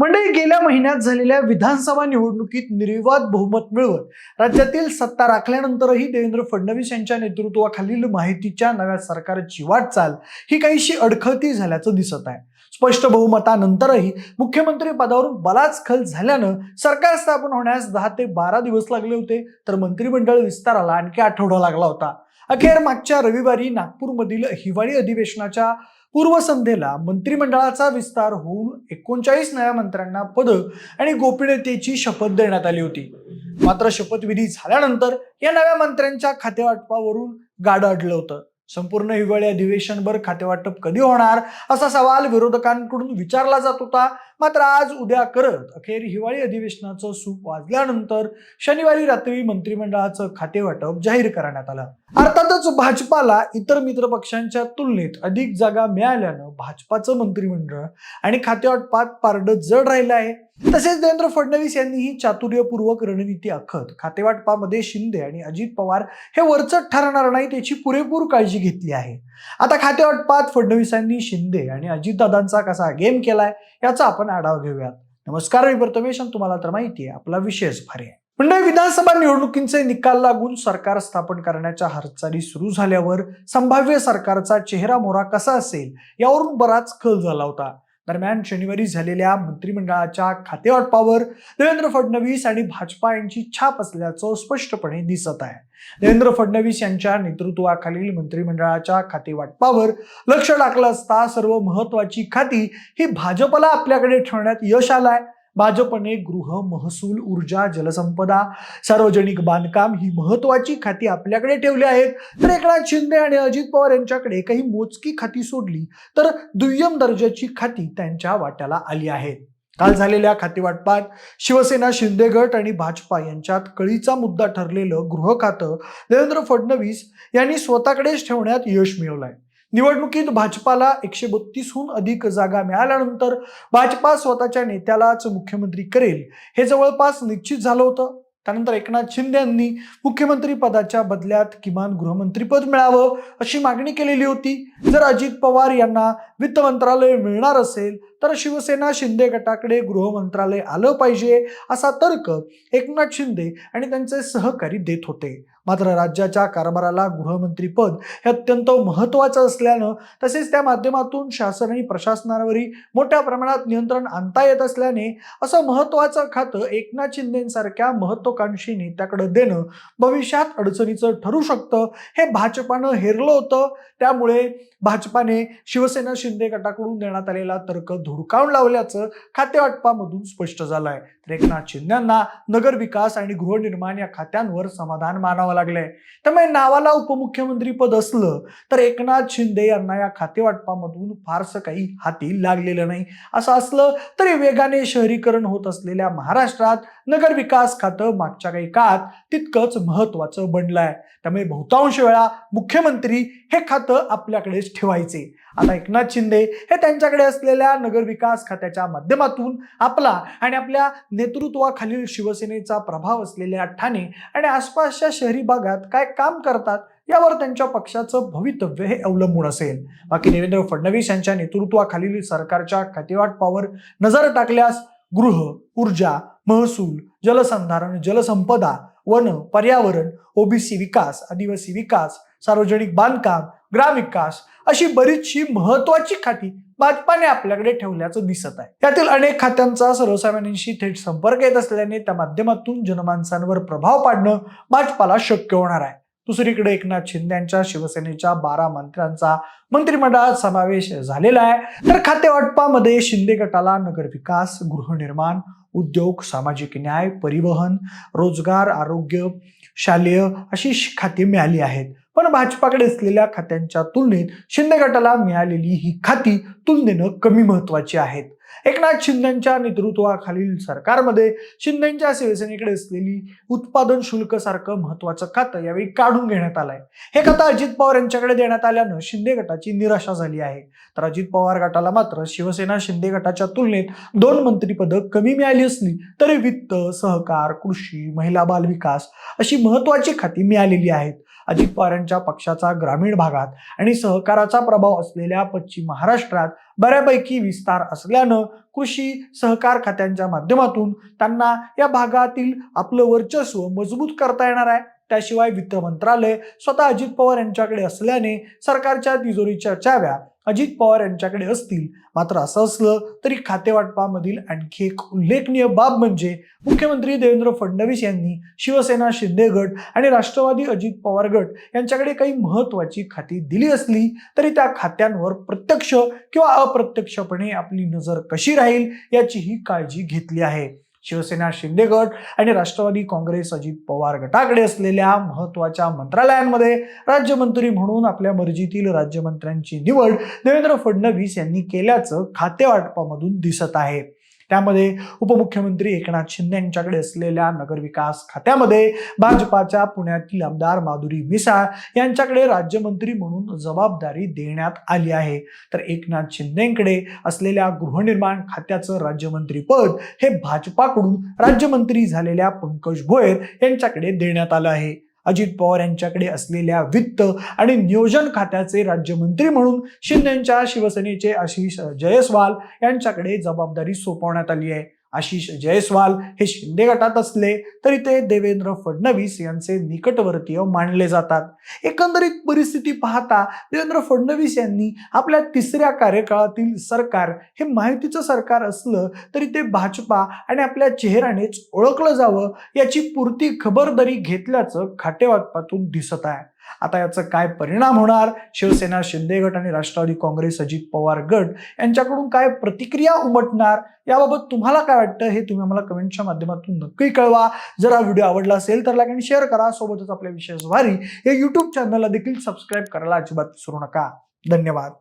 मंडळी गेल्या महिन्यात झालेल्या विधानसभा निवडणुकीत निर्विवाद बहुमत मिळवत राज्यातील सत्ता राखल्यानंतरही देवेंद्र फडणवीस यांच्या नेतृत्वाखालील माहितीच्या नव्या सरकारची वाटचाल ही काहीशी अडखळती झाल्याचं दिसत आहे. स्पष्ट बहुमतानंतरही मुख्यमंत्री पदावरून बलाच खल झाल्यानं सरकार स्थापन होण्यास दहा ते बारा दिवस लागले होते तर मंत्रिमंडळ विस्ताराला आणखी आठवडा लागला होता. अखेर मागच्या रविवारी नागपूरमधील हिवाळी अधिवेशनाच्या पूर्वसंध्येला मंत्रिमंडळाचा विस्तार होऊन एकोणचाळीस नव्या मंत्र्यांना पद आणि गोपनीयतेची शपथ देण्यात आली होती. मात्र शपथविधी झाल्यानंतर या नव्या मंत्र्यांच्या खातेवाटपावरून गाडं अडलं होतं. संपूर्ण हिवाळी अधिवेशनभर खातेवाटप कधी होणार असा सवाल विरोधकांकडून विचारला जात होता. मात्र आज उद्या करत अखेर हिवाळी अधिवेशनाचं सूप वाजल्यानंतर शनिवारी रात्री मंत्रिमंडळाचं खातेवाटप जाहीर करण्यात आलं. अर्थातच भाजपाला इतर मित्र पक्षांच्या तुलनेत अधिक जागा मिळाल्यानं भाजपाचं मंत्रिमंडळ आणि खातेवाटपात पारडं जड राहिलं आहे. तसेच देवेंद्र फडणवीस यांनीही चातुर्यपूर्वक रणनीती आखत खातेवाटपामध्ये शिंदे आणि अजित पवार हे वरचट ठरणार नाही त्याची पुरेपूर काळजी घेतली आहे. आता खातेवाटपात फडणवीसांनी शिंदे आणि अजितदादांचा कसा गेम केलाय याचा आपण आढावा घेऊयात. नमस्कार मी प्रथमेश तुम्हाला तर माहिती आहे आपला विशेष भारी आहे. मंडळी विधानसभा निवडणुकींचे निकाल लागून सरकार स्थापन करण्याच्या हालचाली सुरू झाल्यावर संभाव्य सरकारचा चेहरा मोहरा कसा असेल यावरून बराच कल झाला होता. दरम्यान शनिवारी झालेल्या मंत्रिमंडळाच्या खातेवाटपावर देवेंद्र फडणवीस आणि भाजपा यांची छाप असल्याचं स्पष्टपणे दिसत आहे. देवेंद्र फडणवीस यांच्या नेतृत्वाखालील मंत्रिमंडळाच्या खातेवाटपावर लक्ष टाकलं असता सर्व महत्वाची खाती ही भाजपला आपल्याकडे ठेवण्यात यश आलंय. भाजपने गृह महसूल ऊर्जा जलसंपदा सार्वजनिक बांधकाम ही महत्वाची खाती आपल्याकडे ठेवली आहेत. तर एकनाथ शिंदे आणि अजित पवार यांच्याकडे काही मोजकी खाती सोडली तर दुय्यम दर्जाची खाती त्यांच्या वाट्याला आली आहेत काल झालेल्या खातेवाटपात शिवसेना शिंदे गट आणि भाजपा यांच्यात कळीचा मुद्दा ठरलेलं गृह खातं देवेंद्र फडणवीस यांनी स्वतःकडेच ठेवण्यात यश मिळवलंय. निवडणुकीत भाजपाला एकशे बत्तीसहून अधिक जागा मिळाल्यानंतर भाजपा स्वतःच्या नेत्यालाच मुख्यमंत्री करेल हे जवळपास निश्चित झालं होतं. त्यानंतर एकनाथ शिंदे यांनी मुख्यमंत्री पदाच्या बदल्यात किमान गृहमंत्रीपद मिळावं अशी मागणी केलेली होती. जर अजित पवार यांना वित्त मंत्रालय मिळणार असेल तर शिवसेना शिंदे गटाकडे गृहमंत्रालय आलं पाहिजे असा तर्क एकनाथ शिंदे आणि त्यांचे सहकारी देत होते. मात्र राज्याच्या कारभाराला गृहमंत्रीपद हे अत्यंत महत्वाचं असल्यानं तसेच त्या माध्यमातून शासन आणि प्रशासनावरही मोठ्या प्रमाणात नियंत्रण आणता येत असल्याने असं महत्वाचं खातं एकनाथ शिंदेसारख्या महत्वाकांक्षी नेत्याकडे देणं भविष्यात अडचणीचं ठरू शकतं हे भाजपानं हेरलं होतं. त्यामुळे भाजपाने शिवसेना शिंदे गटाकडून देण्यात आलेला तर्क धुडकावून लावल्याचं खातेवाटपामधून स्पष्ट झालंय. तर एकनाथ शिंदेना नगरविकास आणि गृहनिर्माण या खात्यांवर समाधान मानावं लागलंय. त्यामुळे नावाला उपमुख्यमंत्री पद असलं तर एकनाथ शिंदे यांना या खातेवाटपामधून फारसं काही हाती लागलेलं नाही. असं असलं तरी वेगाने शहरीकरण होत असलेल्या महाराष्ट्रात नगर विकास खातं मागच्या काही काळात तितकंच महत्वाचं बनलं आहे त्यामुळे बहुतांश वेळा मुख्यमंत्री हे खातं आपल्याकडेच ठेवायचे. आता एकनाथ शिंदे हे त्यांच्याकडे असलेल्या नगर विकास खात्याच्या माध्यमातून आपला आणि आपल्या नेतृत्वाखालील शिवसेनेचा प्रभाव असलेल्या ठाणे आणि आसपासच्या शहरी भागात काय काम करतात यावर त्यांच्या पक्षाचं भवितव्य हे अवलंबून असेल. बाकी देवेंद्र फडणवीस यांच्या नेतृत्वाखालील सरकारच्या खातेवाटपावर नजर टाकल्यास गृह ऊर्जा महसूल जलसंधारण जलसंपदा वन पर्यावरण ओबीसी विकास आदिवासी विकास सार्वजनिक बांधकाम ग्रामविकास अशी बरीचशी महत्वाची खाती भाजपाने आपल्याकडे ठेवल्याचं दिसत आहे. यातील अनेक खात्यांचा सर्वसामान्यांशी थेट संपर्क येत असल्याने त्या माध्यमातून जनमानसांवर प्रभाव पाडणं भाजपाला शक्य होणार आहे. दुसरीकडे एकनाथ शिंदे यांच्या शिवसेनेच्या बारा मंत्र्यांचा मंत्रिमंडळात समावेश झालेला आहे. तर खातेवाटपामध्ये शिंदे गटाला नगरविकास गृहनिर्माण उद्योग सामाजिक न्याय परिवहन रोजगार आरोग्य शालेय अशी खाती मिळाली आहेत. पण भाजपाकडे असलेल्या खात्यांच्या तुलनेत शिंदे गटाला मिळालेली ही खाती तुलनेनं कमी महत्वाची आहेत. एकनाथ शिंदेच्या नेतृत्वाखालील सरकारमध्ये शिंदेच्या शिवसेनेकडे असलेली उत्पादन शुल्क सारखं महत्वाचं खातं यावेळी काढून घेण्यात आलंय. हे खातं अजित पवार यांच्याकडे देण्यात आल्यानं शिंदे गटाची निराशा झाली आहे. तर अजित पवार गटाला मात्र शिवसेना शिंदे गटाच्या तुलनेत दोन मंत्रिपदं कमी मिळाली असली तरी वित्त सहकार कृषी महिला बालविकास अशी महत्वाची खाती मिळालेली आहेत. अजित पवारांच्या पक्षाचा ग्रामीण भागात आणि सहकाराचा प्रभाव असलेल्या पश्चिम महाराष्ट्रात बऱ्यापैकी विस्तार असल्यानं कृषी सहकार खात्यांच्या माध्यमातून त्यांना या भागातील आपलं वर्चस्व मजबूत करता येणार आहे. त्याशिवाय वित्त मंत्रालय स्वतः अजित पवार यांच्याकडे असल्याने सरकारच्या तिजोरीच्या चाव्या अजित पवार यांच्याकडे असतील. मात्र असं असलं तरी खातेवाटपामधील आणखी एक उल्लेखनीय बाब म्हणजे मुख्यमंत्री देवेंद्र फडणवीस यांनी शिवसेना शिंदे गट आणि राष्ट्रवादी अजित पवार गट यांच्याकडे काही महत्वाची खाती दिली असली तरी त्या खात्यांवर प्रत्यक्ष किंवा अप्रत्यक्षपणे आपली नजर कशी राहील याचीही काळजी घेतली आहे. शिवसेना शिंदे गट आणि राष्ट्रवादी काँग्रेस अजित पवार गटाकडे असलेल्या महत्त्वाच्या मंत्रालयांमध्ये राज्यमंत्री म्हणून आपल्या मर्जीतील राज्यमंत्र्यांची निवड देवेंद्र फडणवीस यांनी केल्याचं खातेवाटपामधून दिसत आहे. त्यामध्ये उपमुख्यमंत्री एकनाथ शिंदे यांच्याकडे असलेल्या नगरविकास खात्यामध्ये भाजपाच्या पुण्यातील आमदार माधुरी मिसाळ यांच्याकडे राज्यमंत्री म्हणून जबाबदारी देण्यात आली आहे. तर एकनाथ शिंदेकडे असलेल्या गृहनिर्माण खात्याचं राज्यमंत्री पद हे भाजपाकडून राज्यमंत्री झालेल्या पंकज भोयर यांच्याकडे देण्यात आलं आहे. अजित पवार यांच्याकडे असलेल्या वित्त आणि नियोजन खात्याचे राज्यमंत्री म्हणून शिंदेच्या शिवसेनेचे आशिष जयस्वाल यांच्याकडे जबाबदारी सोपवण्यात आली आहे. आशिष जयस्वाल हे शिंदे गटात असले तरी ते देवेंद्र फडणवीस यांचे निकटवर्तीय मानले जातात. एकंदरीत परिस्थिती पाहता देवेंद्र फडणवीस यांनी आपल्या तिसऱ्या कार्यकाळातील सरकार हे माहितीचं सरकार असलं तरी ते भाजपा आणि आपल्या चेहऱ्यानेच ओळखलं जावं याची पुरती खबरदारी घेतल्याचं खाटेवाटपातून दिसत आहे. आता याचा काय परिणाम होणार? शिवसेना शिंदे गट आणि राष्ट्रवादी काँग्रेस अजित पवार गट यांच्याकडून काय प्रतिक्रिया उमटणार? याबाबत तुम्हाला काय वाटतं? हे तुम्ही आम्हाला कमेंटच्या माध्यमातून नक्की कळवा. जर हा व्हिडिओ आवडला असेल तर लाईक आणि शेअर करा. सोबतच आपल्या विशेष वारी या युट्यूब चॅनलला देखील सबस्क्राईब करायला अजिबात विसरू नका. धन्यवाद.